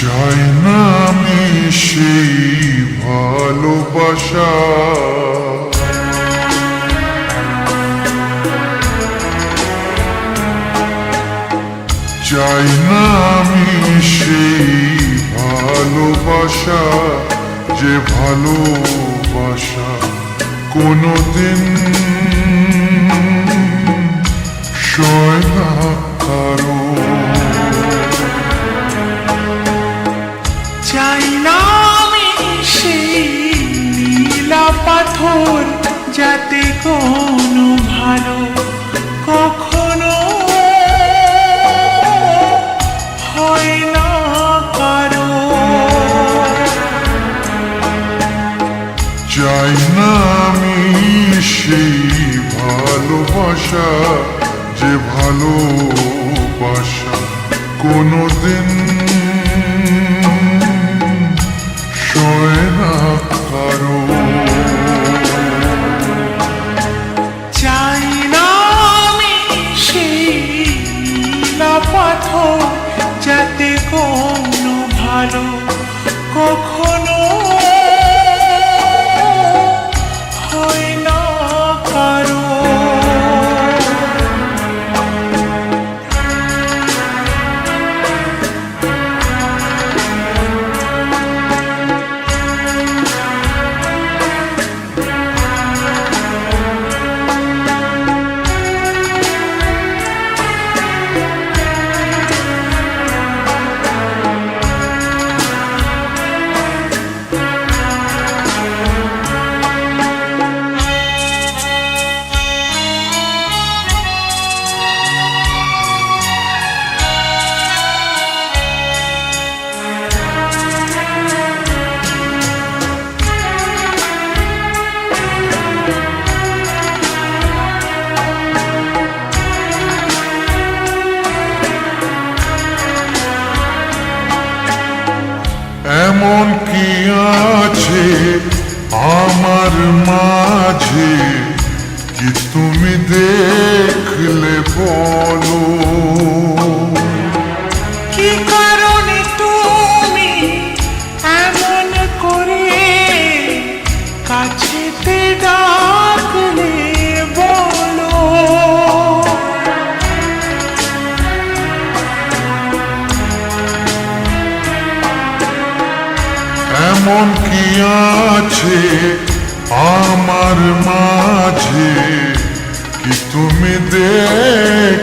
চাই না সেই ভালোবাসা। চাই না আমি সেই ভালোবাসা যে ভালোবাসা কোনোদিন সয় না। পাথর যাতে কোনো ভালো কখনো হয় না কারও। চাই না আমি সেই ভালোবাসা, যে ভালোবাসা কোনোদিন সয় কোনো কি আছে আমার মাঝে। কি তুমি দেখলে বলো? এমন কি আছে আমার মাঝে? কি তুমি দেখলে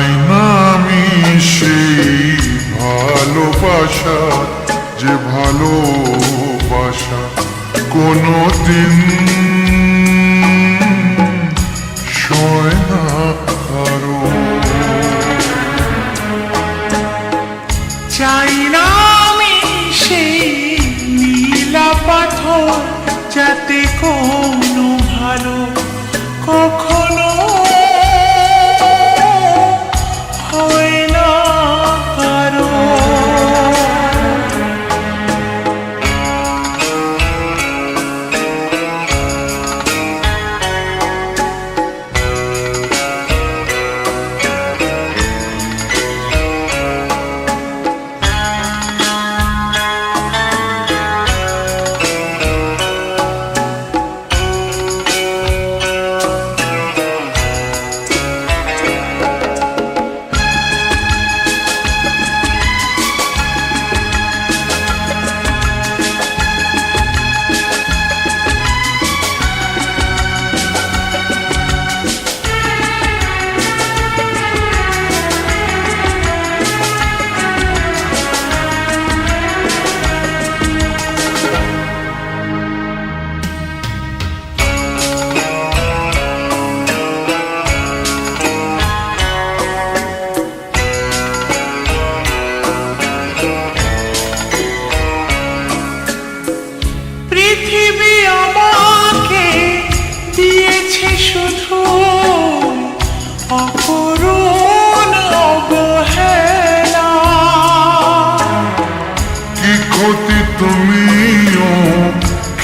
চাই না আমি সেই ভালোবাসা, যে ভালোবাসা কোনো দিন না চাই না যাতে কোনো ভালো কখনো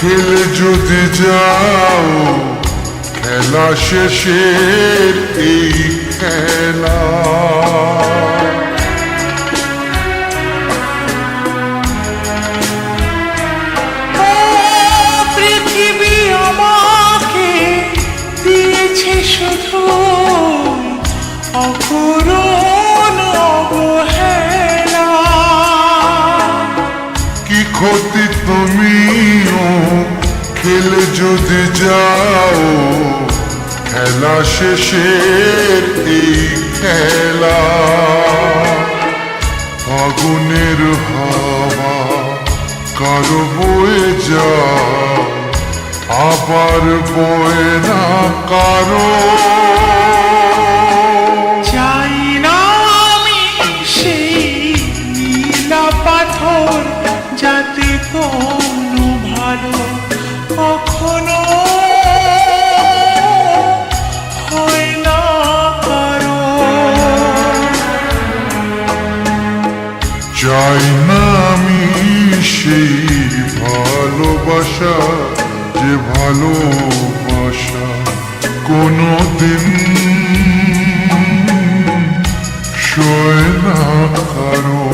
খেলে যদি যাও খেলা শেষের এই খেলা। কি ক্ষতি খেলে যদি যাও, খেলা শেষের এই খেলা। ফাগুনের হাওয়া কারও বয়ে যা আবার বয়ে না কারও। যে ভালোবাসা কোনো দিন সয় না কারও